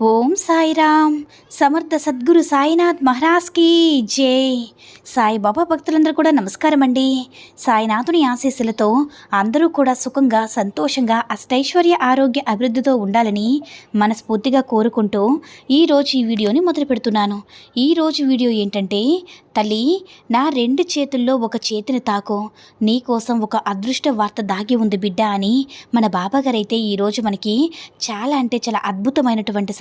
Om Sairam. Samarth Sadguru Sainath మహారాజ్కి జై. సాయిబాబా భక్తులందరూ కూడా నమస్కారం అండి సాయినాథుని ఆశీస్సులతో అందరూ కూడా సుఖంగా సంతోషంగా అష్టైశ్వర్య ఆరోగ్య అభివృద్ధితో ఉండాలని మనస్ఫూర్తిగా కోరుకుంటూ ఈరోజు ఈ వీడియోని మొదలు పెడుతున్నాను. ఈరోజు వీడియో ఏంటంటే తల్లి నా రెండు చేతుల్లో ఒక చేతిని తాకు. నీకోసం ఒక అదృష్ట వార్త దాగి ఉంది బిడ్డ అని మన బాబాగారైతే ఈరోజు మనకి చాలా అంటే చాలా అద్భుతమైనటువంటి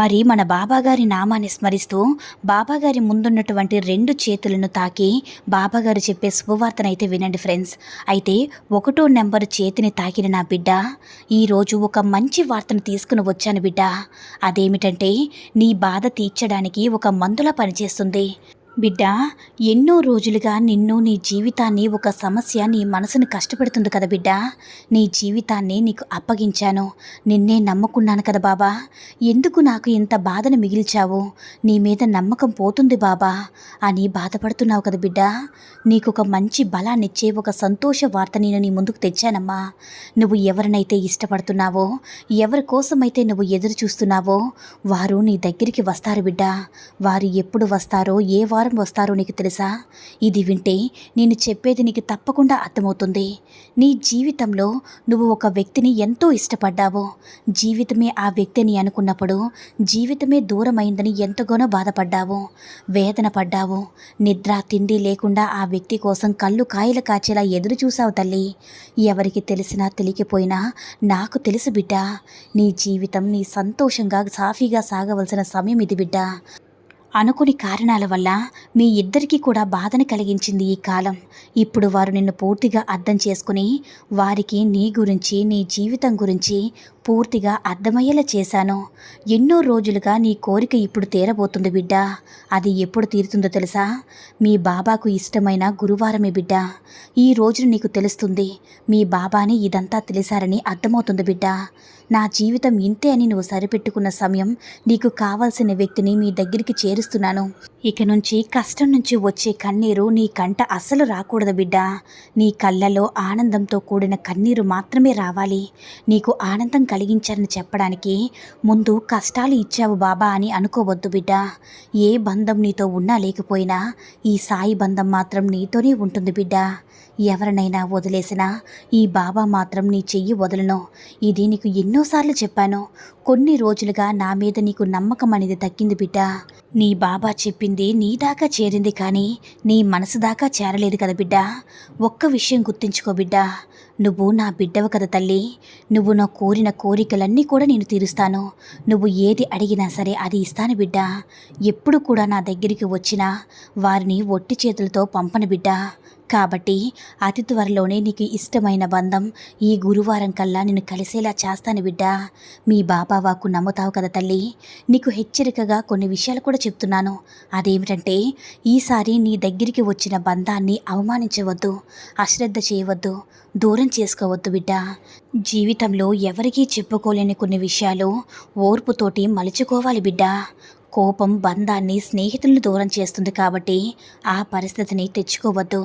మరి మన బాబాగారి నామాన్ని స్మరిస్తూ బాబాగారి ముందున్నటువంటి రెండు చేతులను తాకి బాబాగారు చెప్పే శుభవార్తనైతే వినండి ఫ్రెండ్స్. అయితే ఒకటో నెంబర్ చేతిని తాకిన నా బిడ్డ ఈరోజు ఒక మంచి వార్తను తీసుకుని వచ్చాను బిడ్డ. అదేమిటంటే నీ బాధ తీర్చడానికి ఒక మందులా పనిచేస్తుంది. బిడ్డ ఎన్నో రోజులుగా నిన్ను నీ జీవితాన్ని ఒక సమస్య నీ మనసును కష్టపెడుతుంది కదా బిడ్డ. నీ జీవితాన్ని నీకు అప్పగించాను. నిన్నే నమ్ముకున్నాను కదా బాబా. ఎందుకు నాకు ఇంత బాధను మిగిల్చావు? నీ మీద నమ్మకం పోతుంది బాబా అని బాధపడుతున్నావు కదా బిడ్డ. నీకు ఒక మంచి బలాన్నిచ్చే ఒక సంతోష వార్త నేను నీ ముందుకు తెచ్చానమ్మా. నువ్వు ఎవరినైతే ఇష్టపడుతున్నావో ఎవరి కోసమైతే నువ్వు ఎదురు చూస్తున్నావో వారు నీ దగ్గరికి వస్తారు బిడ్డ. వారు ఎప్పుడు వస్తారో ఏ వారు వస్తారో నీకు తెలుసా? ఇది వింటే నేను చెప్పేది నీకు తప్పకుండా అర్థమవుతుంది. నీ జీవితంలో నువ్వు ఒక వ్యక్తిని ఎంతో ఇష్టపడ్డావు. జీవితమే ఆ వ్యక్తిని అనుకున్నప్పుడు జీవితమే దూరమైందని ఎంతగానో బాధపడ్డావు. వేదన పడ్డావు. నిద్ర తిండి లేకుండా ఆ వ్యక్తి కోసం కళ్ళు కాయలు కాచేలా ఎదురు చూసావు తల్లి. ఎవరికి తెలిసినా తెలియకపోయినా నాకు తెలుసు బిడ్డ నీ జీవితం నీ సంతోషంగా సాఫీగా సాగవలసిన సమయం ఇది బిడ్డ. అనుకుని కారణాల వల్ల మీ ఇద్దరికీ కూడా బాధను కలిగించింది ఈ కాలం. ఇప్పుడు వారు నిన్ను పూర్తిగా అర్థం చేసుకుని వారికి నీ గురించి నీ జీవితం గురించి పూర్తిగా అర్థమయ్యేలా చేశాను. ఎన్నో రోజులుగా నీ కోరిక ఇప్పుడు తీరబోతుంది బిడ్డ. అది ఎప్పుడు తీరుతుందో తెలుసా? మీ బాబాకు ఇష్టమైన గురువారమే బిడ్డ. ఈ రోజున నీకు తెలుస్తుంది. మీ బాబాని ఇదంతా తెలిసారని అర్థమవుతుంది బిడ్డ. నా జీవితం ఇంతే అని నువ్వు సరిపెట్టుకున్న సమయం నీకు కావాల్సిన వ్యక్తిని మీ దగ్గరికి చేరుస్తున్నాను. ఇక నుంచి కష్టం నుంచి వచ్చే కన్నీరు నీ కంట అస్సలు రాకూడదు బిడ్డ. నీ కళ్ళలో ఆనందంతో కూడిన కన్నీరు మాత్రమే రావాలి. నీకు ఆనందం కలిగించారని చెప్పడానికి ముందు కష్టాలు ఇచ్చావు బాబా అని అనుకోవద్దు బిడ్డ. ఏ బంధం నీతో ఉన్నా లేకపోయినా ఈ సాయి బంధం మాత్రం నీతోనే ఉంటుంది బిడ్డ. ఎవరినైనా వదిలేసినా ఈ బాబా మాత్రం నీ చెయ్యి వదలను. ఇది నీకు ఎన్నోసార్లు చెప్పాను. కొన్ని రోజులుగా నా మీద నీకు నమ్మకం అనేది తగ్గింది బిడ్డ. నీ బాబా చెప్పింది నీ దాకా చేరింది కానీ నీ మనసు దాకా చేరలేదు కదా బిడ్డ. ఒక్క విషయం గుర్తుంచుకో బిడ్డ. నువ్వు నా బిడ్డవు కదా తల్లి. నువ్వు నా కోరిన కోరికలన్నీ కూడా నేను తీరుస్తాను. నువ్వు ఏది అడిగినా సరే అది ఇస్తాను బిడ్డ. ఎప్పుడు కూడా నా దగ్గరికి వచ్చినా వారిని ఒట్టి చేతులతో పంపను బిడ్డ. కాబట్టి అతి త్వరలోనే నీకు ఇష్టమైన బంధం ఈ గురువారం కల్లా నేను కలిసేలా చేస్తాను బిడ్డ. మీ బాబా వాకు నమ్ముతావు కదా తల్లి. నీకు హెచ్చరికగా కొన్ని విషయాలు కూడా చెప్తున్నాను. అదేమిటంటే ఈసారి నీ దగ్గరికి వచ్చిన బంధాన్ని అవమానించవద్దు అశ్రద్ధ చేయవద్దు దూరం చేసుకోవద్దు బిడ్డ. జీవితంలో ఎవరికీ చెప్పుకోలేని కొన్ని విషయాలు ఓర్పుతోటి మలుచుకోవాలి బిడ్డ. కోపం బంధాన్ని స్నేహితులను దూరం చేస్తుంది కాబట్టి ఆ పరిస్థితిని తెచ్చుకోవద్దు.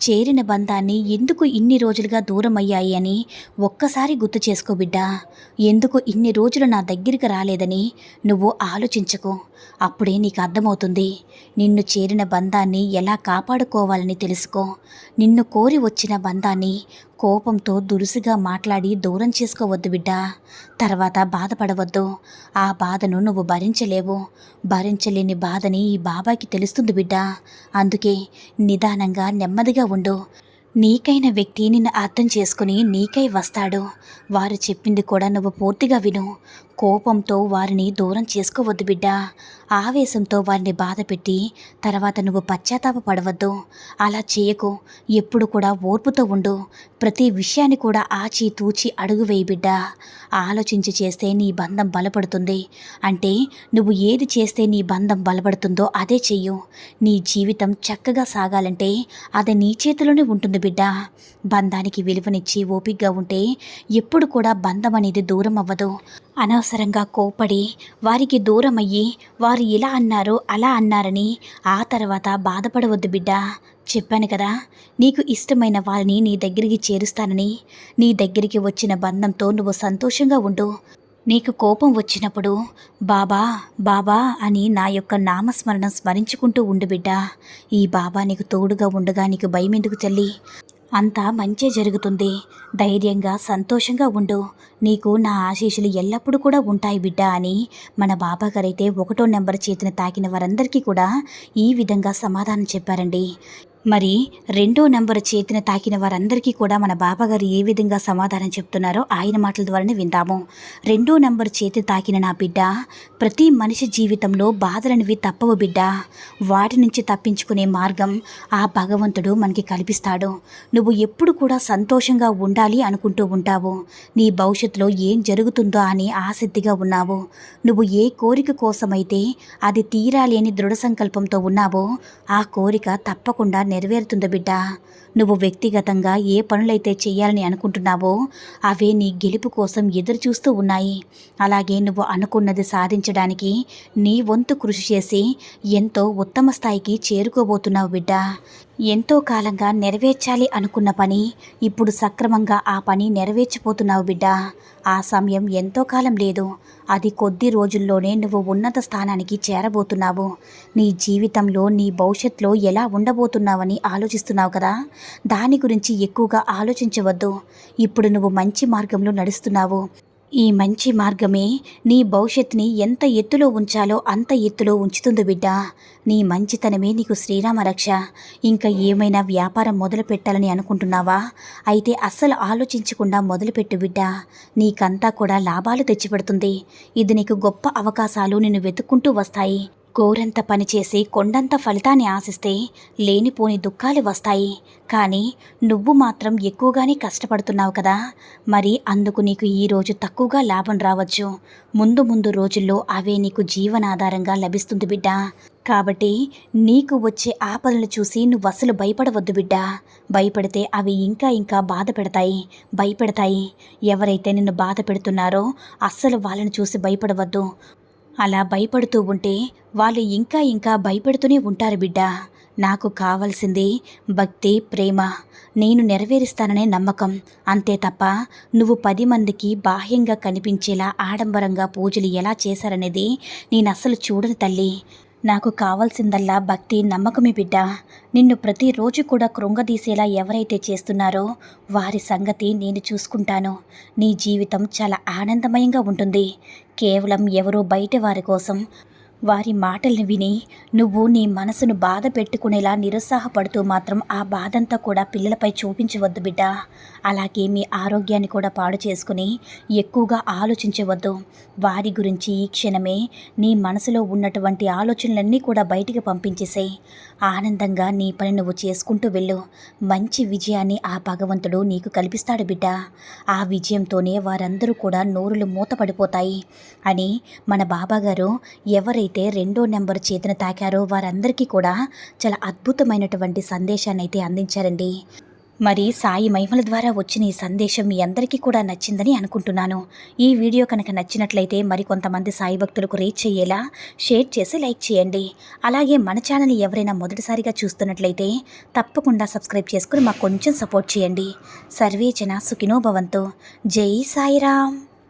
చేరిన బంధాన్ని ఎందుకు ఇన్ని రోజులుగా దూరం అయ్యాయి అని ఒక్కసారి గుర్తు చేసుకో బిడ్డ. ఎందుకు ఇన్ని రోజులు నా దగ్గరికి రాలేదని నువ్వు ఆలోచించకు. అప్పుడే నీకు అర్థమవుతుంది. నిన్ను చేరిన బంధాన్ని ఎలా కాపాడుకోవాలని తెలుసుకో. నిన్ను కోరి వచ్చిన బంధాన్ని కోపంతో దురుసుగా మాట్లాడి దూరం చేసుకోవద్దు బిడ్డ. తర్వాత బాధపడవద్దు. ఆ బాధను నువ్వు భరించలేవు. భరించలేని బాధని ఈ బాబాకి తెలుస్తుంది బిడ్డ. అందుకే నిదానంగా నెమ్మదిగా ఉండు. నీకైన వ్యక్తి నిన్ను అర్థం చేసుకుని నీకై వస్తాడు. వారు చెప్పింది కూడా నువ్వు పూర్తిగా విను. కోపంతో వారిని దూరం చేసుకోవద్దు బిడ్డ. ఆవేశంతో వారిని బాధ పెట్టి తర్వాత నువ్వు పశ్చాత్తాప పడవద్దు అలా చేయకు. ఎప్పుడు కూడా ఓర్పుతో ఉండు. ప్రతి విషయాన్ని కూడా ఆచి తూచి అడుగు వేయి బిడ్డ. ఆలోచించి చేస్తే నీ బంధం బలపడుతుంది. అంటే నువ్వు ఏది చేస్తే నీ బంధం బలపడుతుందో అదే చెయ్యు. నీ జీవితం చక్కగా సాగాలంటే అది నీ చేతిలోనే ఉంటుంది బిడ్డ. బంధానికి విలువనిచ్చి ఓపిగ్గా ఉంటే ఎప్పుడు కూడా బంధం అనేది దూరం అవ్వదు. అనవసరంగా కోపడి వారికి దూరం అయ్యి వారు ఇలా అన్నారు అలా అన్నారని ఆ తర్వాత బాధపడవద్దు బిడ్డ. చెప్పాను కదా నీకు ఇష్టమైన వారిని నీ దగ్గరికి చేరుస్తానని. నీ దగ్గరికి వచ్చిన బంధంతో నువ్వు సంతోషంగా ఉండు. నీకు కోపం వచ్చినప్పుడు బాబా బాబా అని నా యొక్క నామస్మరణం స్మరించుకుంటూ ఉండు బిడ్డ. ఈ బాబా నీకు తోడుగా ఉండగా నీకు భయం ఎందుకు తల్లి? అంతా మంచే జరుగుతుంది. ధైర్యంగా సంతోషంగా ఉండు. నీకు నా ఆశీస్సులు ఎల్లప్పుడూ కూడా ఉంటాయి బిడ్డ అని మన బాబాగారైతే ఒకటో నెంబర్ చేతిని తాకిన వారందరికీ కూడా ఈ విధంగా సమాధానం చెప్పారండి. మరి రెండో నెంబర్ చేతిని తాకిన వారందరికీ కూడా మన బాబాగారు ఏ విధంగా సమాధానం చెప్తున్నారో ఆయన మాటల ద్వారానే విందాము. రెండో నెంబర్ చేతి తాకిన నా బిడ్డ ప్రతి మనిషి జీవితంలో బాధలనివి తప్పవు బిడ్డ. వాటి నుంచి తప్పించుకునే మార్గం ఆ భగవంతుడు మనకి కల్పిస్తాడు. నువ్వు ఎప్పుడు కూడా సంతోషంగా ఉండాలి అనుకుంటూ ఉంటావు. నీ భవిష్యత్తులో ఏం జరుగుతుందో అని ఆసక్తిగా ఉన్నావు. నువ్వు ఏ కోరిక కోసమైతే అది తీరాలి అని దృఢ సంకల్పంతో ఉన్నావో ఆ కోరిక తప్పకుండా నెరవేరుతుందో బిడ్డ? నువ్వు వ్యక్తిగతంగా ఏ పనులైతే చేయాలని అనుకుంటున్నావో అవే నీ గెలుపు కోసం ఎదురు చూస్తూ ఉన్నాయి. అలాగే నువ్వు అనుకున్నది సాధించడానికి నీ వంతు కృషి చేసి ఎంతో ఉత్తమ స్థాయికి చేరుకోబోతున్నావు బిడ్డ. ఎంతో కాలంగా నెరవేర్చాలి అనుకున్న పని ఇప్పుడు సక్రమంగా ఆ పని నెరవేర్చిపోతున్నావు బిడ్డ. ఆ సమయం ఎంతో కాలం లేదు. అది కొద్ది రోజుల్లోనే నువ్వు ఉన్నత స్థానానికి చేరబోతున్నావు. నీ జీవితంలో నీ భవిష్యత్తులో ఎలా ఉండబోతున్నావని ఆలోచిస్తున్నావు కదా? దాని గురించి ఎక్కువగా ఆలోచించవద్దు. ఇప్పుడు నువ్వు మంచి మార్గంలో నడుస్తున్నావు. ఈ మంచి మార్గమే నీ భవిష్యత్తుని ఎంత ఎత్తులో ఉంచాలో అంత ఎత్తులో ఉంచుతుంది బిడ్డ. నీ మంచితనమే నీకు శ్రీరామ రక్ష. ఇంకా ఏమైనా వ్యాపారం మొదలు పెట్టాలని అనుకుంటున్నావా? అయితే అస్సలు ఆలోచించకుండా మొదలుపెట్టు బిడ్డ. నీకంతా కూడా లాభాలు తెచ్చిపెడుతుంది. ఇది నీకు గొప్ప అవకాశాలు నిన్ను వెతుక్కుంటూ వస్తాయి. గోరంత పనిచేసి కొండంత ఫలితాన్ని ఆశిస్తే లేనిపోని దుఃఖాలు వస్తాయి. కానీ నువ్వు మాత్రం ఎక్కువగానే కష్టపడుతున్నావు కదా. మరి అందుకు నీకు ఈరోజు తక్కువగా లాభం రావచ్చు. ముందు ముందు రోజుల్లో అవే నీకు జీవనాధారంగా లభిస్తుంది బిడ్డ. కాబట్టి నీకు వచ్చే ఆపదలను చూసి నువ్వు అసలు భయపడవద్దు బిడ్డ. భయపడితే అవి ఇంకా ఇంకా బాధ పెడతాయి భయపెడతాయి. ఎవరైతే నిన్ను బాధ పెడుతున్నారో అస్సలు వాళ్ళని చూసి భయపడవద్దు. అలా భయపడుతూ ఉంటే వాళ్ళు ఇంకా ఇంకా భయపడుతూనే ఉంటారు బిడ్డ. నాకు కావలసింది భక్తి ప్రేమ. నేను నెరవేరుస్తాననే నమ్మకం. అంతే తప్ప నువ్వు పది మందికి బాహ్యంగా కనిపించేలా ఆడంబరంగా పూజలు ఎలా చేశారనేది నేను అస్సలు చూడను తల్లి. నాకు కావాల్సిందల్లా భక్తి నమ్మకమే బిడ్డ. నిన్ను ప్రతిరోజు కూడా కృంగదీసేలా ఎవరైతే చేస్తున్నారో వారి సంగతి నేను చూసుకుంటాను. నీ జీవితం చాలా ఆనందమయంగా ఉంటుంది. కేవలం ఎవరో బయట వారి కోసం వారి మాటల్ని విని నువ్వు నీ మనసును బాధ పెట్టుకునేలా నిరుత్సాహపడుతూ మాత్రం ఆ బాధంతా కూడా పిల్లలపై చూపించవద్దు బిడ్డ. అలాగే మీ ఆరోగ్యాన్ని కూడా పాడు చేసుకుని ఎక్కువగా ఆలోచించవద్దు. వారి గురించి ఈ క్షణమే నీ మనసులో ఉన్నటువంటి ఆలోచనలన్నీ కూడా బయటికి పంపించేసే ఆనందంగా నీ పని నువ్వు చేసుకుంటూ వెళ్ళు. మంచి విజయాన్ని ఆ భగవంతుడు నీకు కల్పిస్తాడు బిడ్డ. ఆ విజయంతోనే వారందరూ కూడా నోరులు మూతపడిపోతాయి అని మన బాబాగారు ఎవరైతే రెండో నెంబర్ చేతిని తాకారో వారందరికీ కూడా చాలా అద్భుతమైనటువంటి సందేశాన్ని అయితే అందించారండి. మరి సాయి మహిమల ద్వారా వచ్చిన ఈ సందేశం మీ అందరికీ కూడా నచ్చిందని అనుకుంటున్నాను. ఈ వీడియో కనుక నచ్చినట్లయితే మరి కొంతమంది సాయి భక్తులకు రీచ్ అయ్యేలా షేర్ చేసి లైక్ చేయండి. అలాగే మన ఛానల్ ఎవరైనా మొదటిసారిగా చూస్తున్నట్లయితే తప్పకుండా సబ్స్క్రైబ్ చేసుకుని మాకు కొంచెం సపోర్ట్ చేయండి. సర్వే జన సుఖినో భవంతు. జై సాయిరామ్.